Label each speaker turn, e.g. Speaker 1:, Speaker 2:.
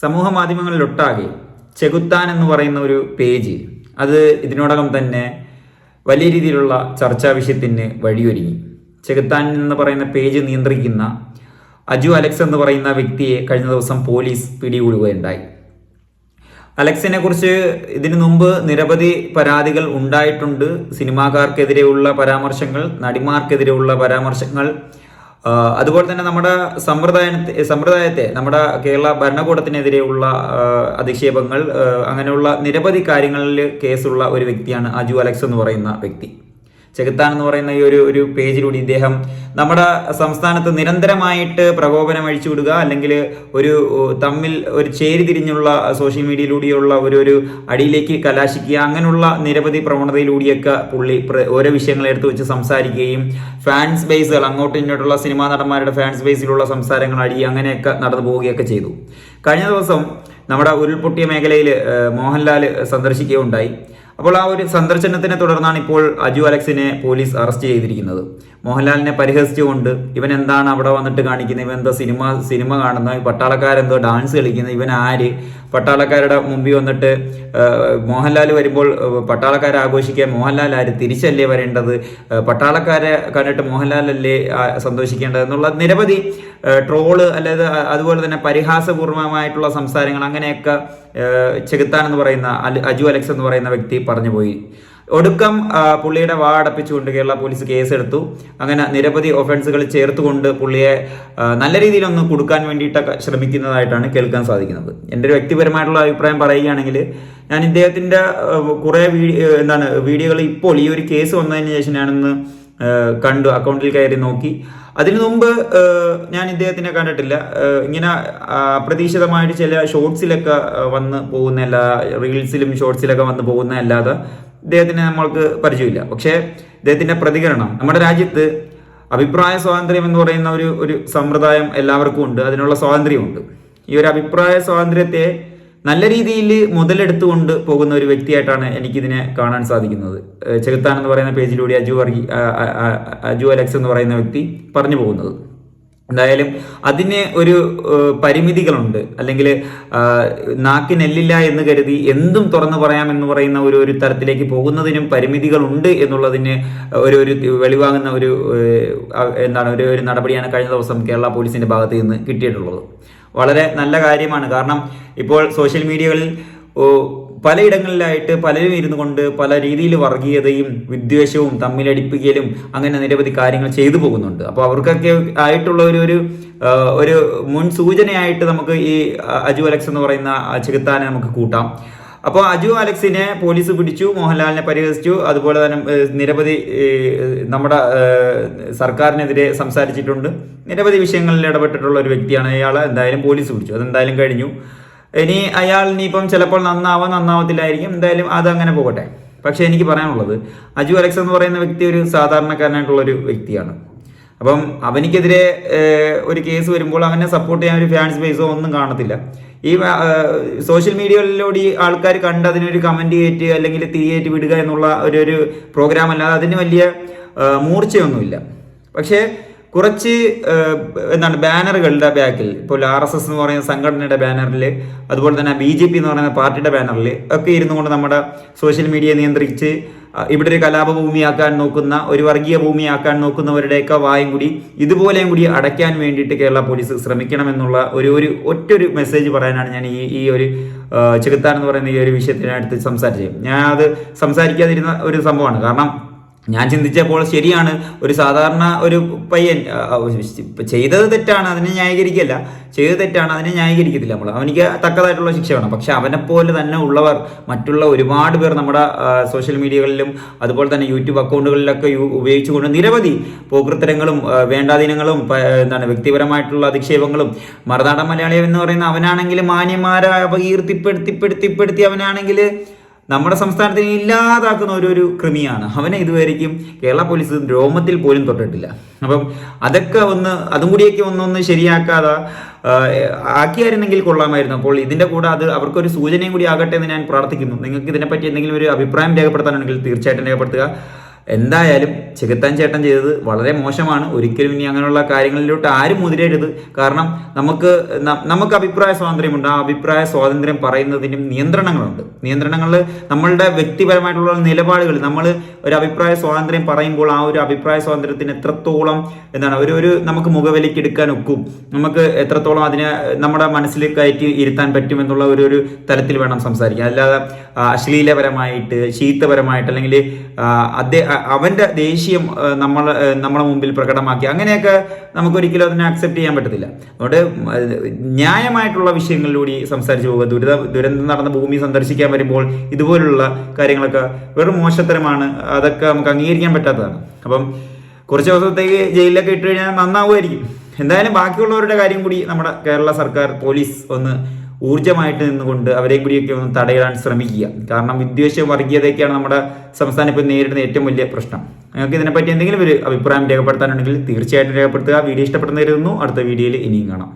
Speaker 1: സമൂഹ മാധ്യമങ്ങളിലൊട്ടാകെ ചെകുത്താൻ എന്ന് പറയുന്ന ഒരു പേജ് അത് ഇതിനോടകം തന്നെ വലിയ രീതിയിലുള്ള ചർച്ചാ വിഷയത്തിന് വഴിയൊരുങ്ങി. ചെകുത്താൻ എന്ന് പറയുന്ന പേജ് നിയന്ത്രിക്കുന്ന അജു അലക്സ് എന്ന് പറയുന്ന വ്യക്തിയെ കഴിഞ്ഞ ദിവസം പോലീസ് പിടികൂടുകയുണ്ടായി. അലക്സിനെ കുറിച്ച് ഇതിനു മുമ്പ് നിരവധി പരാതികൾ ഉണ്ടായിട്ടുണ്ട്. സിനിമാക്കാർക്കെതിരെയുള്ള പരാമർശങ്ങൾ നടിമാർക്കെതിരെയുള്ള പരാമർശങ്ങൾ അതുപോലെ തന്നെ നമ്മുടെ സമ്പ്രദായത്തെ സമ്പ്രദായത്തെ നമ്മുടെ കേരള ഭരണകൂടത്തിനെതിരെയുള്ള അധിക്ഷേപങ്ങൾ അങ്ങനെയുള്ള നിരവധി കാര്യങ്ങളിൽ കേസുള്ള ഒരു വ്യക്തിയാണ് അജു അലക്സ് എന്ന് പറയുന്ന വ്യക്തി. ചെകുത്താൻ എന്ന് പറയുന്ന ഈ ഒരു ഒരു പേജിലൂടെ ഇദ്ദേഹം നമ്മുടെ സംസ്ഥാനത്ത് നിരന്തരമായിട്ട് പ്രകോപനം അഴിച്ചുവിടുക അല്ലെങ്കിൽ ഒരു തമ്മിൽ ഒരു ചേരിതിരിഞ്ഞുള്ള സോഷ്യൽ മീഡിയയിലൂടെയുള്ള ഒരു ഒരു അടിയിലേക്ക് കലാശിക്കുക അങ്ങനെയുള്ള നിരവധി പ്രവണതയിലൂടെയൊക്കെ പുള്ളി ഓരോ വിഷയങ്ങളെ എടുത്തു വെച്ച് സംസാരിക്കുകയും ഫാൻസ് ബേസുകൾ അങ്ങോട്ടും ഇങ്ങോട്ടുള്ള സിനിമാ നടന്മാരുടെ ഫാൻസ് ബേസിലുള്ള സംസാരങ്ങൾ അടി അങ്ങനെയൊക്കെ നടന്നു പോവുകയൊക്കെ ചെയ്തു. കഴിഞ്ഞ ദിവസം നമ്മുടെ ഉരുൾപൊട്ടിയ മേഖലയിൽ മോഹൻലാൽ സന്ദർശിക്കുകയുണ്ടായി. അപ്പോൾ ആ ഒരു സന്ദർശനത്തിനെ തുടർന്നാണ് ഇപ്പോൾ അജു അലക്സിനെ പോലീസ് അറസ്റ്റ് ചെയ്തിരിക്കുന്നത്. മോഹൻലാലിനെ പരിഹസിച്ചുകൊണ്ട് ഇവൻ എന്താണ് അവിടെ വന്നിട്ട് കാണിക്കുന്നത്? ഇവൻ എന്താ സിനിമ സിനിമ കാണുന്ന പട്ടാളക്കാരെന്തോ ഡാൻസ് കളിക്കുന്നത്? ഇവൻ ആര്? പട്ടാളക്കാരുടെ മുമ്പിൽ വന്നിട്ട് മോഹൻലാൽ വരുമ്പോൾ പട്ടാളക്കാരെ ആഘോഷിക്കാൻ മോഹൻലാൽ ആര് തിരിച്ചല്ലേ വരേണ്ടത്? പട്ടാളക്കാരെ കണ്ടിട്ട് മോഹൻലാലല്ലേ അല്ലേ സന്തോഷിക്കേണ്ടത് എന്നുള്ള നിരവധി ട്രോൾ അല്ലാതെ അതുപോലെ തന്നെ പരിഹാസപൂർവമായിട്ടുള്ള സംസാരങ്ങൾ അങ്ങനെയൊക്കെ ചെകുത്താൻ എന്ന് പറയുന്ന അജു അലക്സ് എന്ന് പറയുന്ന വ്യക്തി പറഞ്ഞു പോയി. ഒടുക്കം പുള്ളിയുടെ വാ അടപ്പിച്ചുകൊണ്ട് കേരള പോലീസ് കേസെടുത്തു. അങ്ങനെ നിരവധി ഒഫൻസുകൾ ചേർത്തുകൊണ്ട് പുള്ളിയെ നല്ല രീതിയിലൊന്ന് കൊടുക്കാൻ വേണ്ടിയിട്ടൊക്കെ ശ്രമിക്കുന്നതായിട്ടാണ് കേൾക്കാൻ സാധിക്കുന്നത്. എന്റെ ഒരു വ്യക്തിപരമായിട്ടുള്ള അഭിപ്രായം പറയുകയാണെങ്കിൽ ഞാൻ ഇദ്ദേഹത്തിന്റെ കുറേ വീഡിയോ എന്താണ് വീഡിയോകൾ ഇപ്പോൾ ഈ ഒരു കേസ് വന്നതിന് ശേഷം ഞാനൊന്ന് കണ്ടു അക്കൗണ്ടിൽ കയറി നോക്കി. അതിനു മുമ്പ് ഞാൻ ഇദ്ദേഹത്തിനെ കണ്ടിട്ടില്ല. ഇങ്ങനെ അപ്രതീക്ഷിതമായിട്ട് ചില ഷോർട്സിലൊക്കെ വന്ന് പോകുന്ന എല്ലാ റീൽസിലും ഷോർട്സിലൊക്കെ വന്ന് പോകുന്ന അല്ലാതെ ഇദ്ദേഹത്തിനെ നമ്മൾക്ക് പരിചയമില്ല. പക്ഷേ ഇദ്ദേഹത്തിന്റെ പ്രതികരണം നമ്മുടെ രാജ്യത്ത് അഭിപ്രായ സ്വാതന്ത്ര്യം എന്ന് പറയുന്ന ഒരു ഒരു സമ്പ്രദായം എല്ലാവർക്കും ഉണ്ട്. അതിനുള്ള സ്വാതന്ത്ര്യമുണ്ട്. ഈ ഒരു അഭിപ്രായ സ്വാതന്ത്ര്യത്തെ നല്ല രീതിയിൽ മുതലെടുത്തുകൊണ്ട് പോകുന്ന ഒരു വ്യക്തിയായിട്ടാണ് എനിക്കിതിനെ കാണാൻ സാധിക്കുന്നത്. ചെകുത്താൻ എന്ന് പറയുന്ന പേജിലൂടെ അജു വർഗി അജു അലക്സ് എന്ന് പറയുന്ന വ്യക്തി പറഞ്ഞു പോകുന്നത്. എന്തായാലും അതിന് ഒരു പരിമിതികളുണ്ട്. അല്ലെങ്കിൽ നാക്ക് നെല്ലില്ല എന്ന് കരുതി എന്തും തുറന്നു പറയാം എന്ന് പറയുന്ന ഒരു ഒരു തരത്തിലേക്ക് പോകുന്നതിനും പരിമിതികളുണ്ട് എന്നുള്ളതിന് ഒരു ഒരു വെളിവാങ്ങുന്ന ഒരു എന്താണ് ഒരു ഒരു നടപടിയാണ് കഴിഞ്ഞ ദിവസം കേരള പോലീസിന്റെ ഭാഗത്ത് നിന്ന് കിട്ടിയിട്ടുള്ളത്. വളരെ നല്ല കാര്യമാണ്. കാരണം ഇപ്പോൾ സോഷ്യൽ മീഡിയകളിൽ പലയിടങ്ങളിലായിട്ട് പലരും ഇരുന്നു കൊണ്ട് പല രീതിയിൽ വർഗീയതയും വിദ്വേഷവും തമ്മിലടിപ്പിക്കലും അങ്ങനെ നിരവധി കാര്യങ്ങൾ ചെയ്തു പോകുന്നുണ്ട്. അപ്പോൾ അവർക്കൊക്കെ ആയിട്ടുള്ള ഒരു ഒരു ഒരു മുൻ സൂചനയായിട്ട് നമുക്ക് ഈ അജു അലക്സ് എന്ന് പറയുന്ന ചികിത്താനെ നമുക്ക് കൂട്ടാം. അപ്പോൾ അജു അലക്സിനെ പോലീസ് പിടിച്ചു മോഹൻലാലിനെ പരിഹസിച്ചു അതുപോലെ തന്നെ നിരവധി നമ്മുടെ സർക്കാരിനെതിരെ സംസാരിച്ചിട്ടുണ്ട്. നിരവധി വിഷയങ്ങളിൽ ഇടപെട്ടിട്ടുള്ള ഒരു വ്യക്തിയാണ് ഇയാൾ എന്തായാലും പോലീസ് പിടിച്ചു. അതെന്തായാലും കഴിഞ്ഞു. ഇനി അയാൾ ഇനിയിപ്പം ചിലപ്പോൾ നന്നാവാം നന്നാവത്തില്ലായിരിക്കും. എന്തായാലും അതങ്ങനെ പോകട്ടെ. പക്ഷേ എനിക്ക് പറയാനുള്ളത് അജു അലക്സ് എന്ന് പറയുന്ന വ്യക്തി ഒരു സാധാരണക്കാരനായിട്ടുള്ള ഒരു വ്യക്തിയാണ്. അപ്പം അവനിക്കെതിരെ ഒരു കേസ് വരുമ്പോൾ അവനെ സപ്പോർട്ട് ചെയ്യാൻ ഒരു ഫാൻസ് ബേസോ ഒന്നും കാണത്തില്ല. ഈ സോഷ്യൽ മീഡിയകളിലൂടെ ഈ ആൾക്കാർ കണ്ട് അതിനൊരു കമന്റ് കയറ്റി അല്ലെങ്കിൽ തിരിയേറ്റ് വിടുക എന്നുള്ള ഒരു ഒരു പ്രോഗ്രാം അല്ലാതെ അതിന് വലിയ മൂർച്ചയൊന്നുമില്ല. പക്ഷേ കുറച്ച് എന്താണ് ബാനറുകളുടെ ബാക്കിൽ ഇപ്പോൾ ആർ എസ് എസ് എന്ന് പറയുന്ന സംഘടനയുടെ ബാനറിൽ അതുപോലെ തന്നെ ബി ജെ പി എന്ന് പറയുന്ന പാർട്ടിയുടെ ബാനറിൽ ഒക്കെ ഇരുന്നു കൊണ്ട് നമ്മുടെ സോഷ്യൽ മീഡിയ നിയന്ത്രിച്ച് ഇവിടെ ഒരു കലാപ ഭൂമിയാക്കാൻ നോക്കുന്ന ഒരു വർഗീയ ഭൂമിയാക്കാൻ നോക്കുന്നവരുടെയൊക്കെ വായും കൂടി ഇതുപോലെയും കൂടി അടയ്ക്കാൻ വേണ്ടിയിട്ട് കേരള പോലീസ് ശ്രമിക്കണമെന്നുള്ള ഒരു ഒരു ഒറ്റൊരു മെസ്സേജ് പറയാനാണ് ഞാൻ ഈ ഈ ഒരു ചെകുത്താൻ എന്ന് പറയുന്ന ഈ ഒരു വിഷയത്തിനടുത്ത് സംസാരിച്ചത്. ഞാൻ അത് സംസാരിക്കാതിരുന്ന ഒരു സംഭവമാണ്. കാരണം ഞാൻ ചിന്തിച്ചപ്പോൾ ശരിയാണ്. ഒരു സാധാരണ ഒരു പയ്യൻ ചെയ്തത് തെറ്റാണ് അതിനെ ന്യായീകരിക്കല്ല ചെയ്തത് തെറ്റാണ് അതിനെ ന്യായീകരിക്കത്തില്ല നമ്മൾ. അവനിക്ക് തക്കതായിട്ടുള്ള ശിക്ഷ വേണം. പക്ഷെ അവനെ പോലെ തന്നെ ഉള്ളവർ മറ്റുള്ള ഒരുപാട് പേർ നമ്മുടെ സോഷ്യൽ മീഡിയകളിലും അതുപോലെ തന്നെ യൂട്യൂബ് അക്കൗണ്ടുകളിലൊക്കെ ഉപയോഗിച്ചുകൊണ്ട് നിരവധി പോകൃത്തരങ്ങളും വേണ്ടാധീനങ്ങളും എന്താണ് വ്യക്തിപരമായിട്ടുള്ള അധിക്ഷേപങ്ങളും മറുനാടൻ മലയാളി എന്ന് പറയുന്ന അവനാണെങ്കിൽ മാന്യന്മാരെ അപകീർത്തിപ്പെടുത്തിപ്പെടുത്തിപ്പെടുത്തി അവനാണെങ്കിൽ നമ്മുടെ സംസ്ഥാനത്തിൽ ഇല്ലാതാക്കുന്ന ഒരു ഒരു കൃമിയാണ്. അവനെ ഇതുവരെയ്ക്കും കേരള പോലീസ് രോമത്തിൽ പോലും തൊട്ടിട്ടില്ല. അപ്പം അതൊക്കെ ഒന്ന് അതും കൂടിയൊക്കെ ഒന്നൊന്ന് ശരിയാക്കാതെ ആക്കിയായിരുന്നെങ്കിൽ കൊള്ളാമായിരുന്നു. അപ്പോൾ ഇതിന്റെ കൂടെ അത് അവർക്കൊരു സൂചനയും കൂടി ആകട്ടെ എന്ന് ഞാൻ പ്രാർത്ഥിക്കുന്നു. നിങ്ങൾക്ക് ഇതിനെപ്പറ്റി എന്തെങ്കിലും ഒരു അഭിപ്രായം രേഖപ്പെടുത്താനുണ്ടെങ്കിൽ തീർച്ചയായിട്ടും രേഖപ്പെടുത്തുക. എന്തായാലും ചെകുത്താൻ ചേട്ടൻ ചെയ്തത് വളരെ മോശമാണ്. ഒരിക്കലും ഇനി അങ്ങനെയുള്ള കാര്യങ്ങളിലോട്ട് ആരും മുതിരരുത്. കാരണം നമുക്ക് നമുക്ക് അഭിപ്രായ സ്വാതന്ത്ര്യമുണ്ട്. ആ അഭിപ്രായ സ്വാതന്ത്ര്യം പറയുന്നതിനും നിയന്ത്രണങ്ങളുണ്ട്. നിയന്ത്രണങ്ങൾ നമ്മളുടെ വ്യക്തിപരമായിട്ടുള്ള നിലപാടുകൾ നമ്മൾ ഒരു അഭിപ്രായ സ്വാതന്ത്ര്യം പറയുമ്പോൾ ആ ഒരു അഭിപ്രായ സ്വാതന്ത്ര്യത്തിന് എത്രത്തോളം എന്താണ് ഒരു ഒരു നമുക്ക് മുഖവിലേക്ക് എടുക്കാൻ ഒക്കും. നമുക്ക് എത്രത്തോളം അതിനെ നമ്മുടെ മനസ്സിൽ കയറ്റി ഇരുത്താൻ പറ്റുമെന്നുള്ള ഒരു ഒരു തരത്തിൽ വേണം സംസാരിക്കാൻ. അല്ലാതെ അശ്ലീലപരമായിട്ട് ശീത്തപരമായിട്ട് അല്ലെങ്കിൽ ആ, അതേ അ- അവന്റെ ദേഷ്യം നമ്മൾ നമ്മുടെ മുമ്പിൽ പ്രകടമാക്കി. അങ്ങനെയൊക്കെ നമുക്ക് ഒരിക്കലും അതിനെ അക്സെപ്റ്റ് ചെയ്യാൻ പറ്റത്തില്ല. അതുകൊണ്ട് ന്യായമായിട്ടുള്ള വിഷയങ്ങളിലൂടെ സംസാരിച്ചു പോകുക ദുരിത ദുരന്തം നടന്ന ഭൂമി സന്ദർശിക്കാൻ വരുമ്പോൾ ഇതുപോലുള്ള കാര്യങ്ങളൊക്കെ വെറും മോശത്തരമാണ്. അതൊക്കെ നമുക്ക് അംഗീകരിക്കാൻ പറ്റാത്തതാണ്. അപ്പം കുറച്ച് ദിവസത്തേക്ക് ജയിലിലൊക്കെ ഇട്ട് കഴിഞ്ഞാൽ നന്നാവുമായിരിക്കും. എന്തായാലും ബാക്കിയുള്ളവരുടെ കാര്യം കൂടി നമ്മുടെ കേരള സർക്കാർ പോലീസ് ഒന്ന് ഊർജമായിട്ട് നിന്നുകൊണ്ട് അവരെ കൂടിയൊക്കെ ഒന്ന് തടയിടാൻ ശ്രമിക്കുക. കാരണം വിദ്വേഷ വർഗീയതയൊക്കെയാണ് നമ്മുടെ സംസ്ഥാനം ഇപ്പോൾ നേരിടുന്ന ഏറ്റവും വലിയ പ്രശ്നം. നിങ്ങൾക്ക് ഇതിനെപ്പറ്റി എന്തെങ്കിലും ഒരു അഭിപ്രായം രേഖപ്പെടുത്താനുണ്ടെങ്കിൽ തീർച്ചയായിട്ടും രേഖപ്പെടുത്തുക. വീഡിയോ ഇഷ്ടപ്പെടുന്നവരുന്നു അടുത്ത വീഡിയോയിൽ ഇനിയും കാണാം.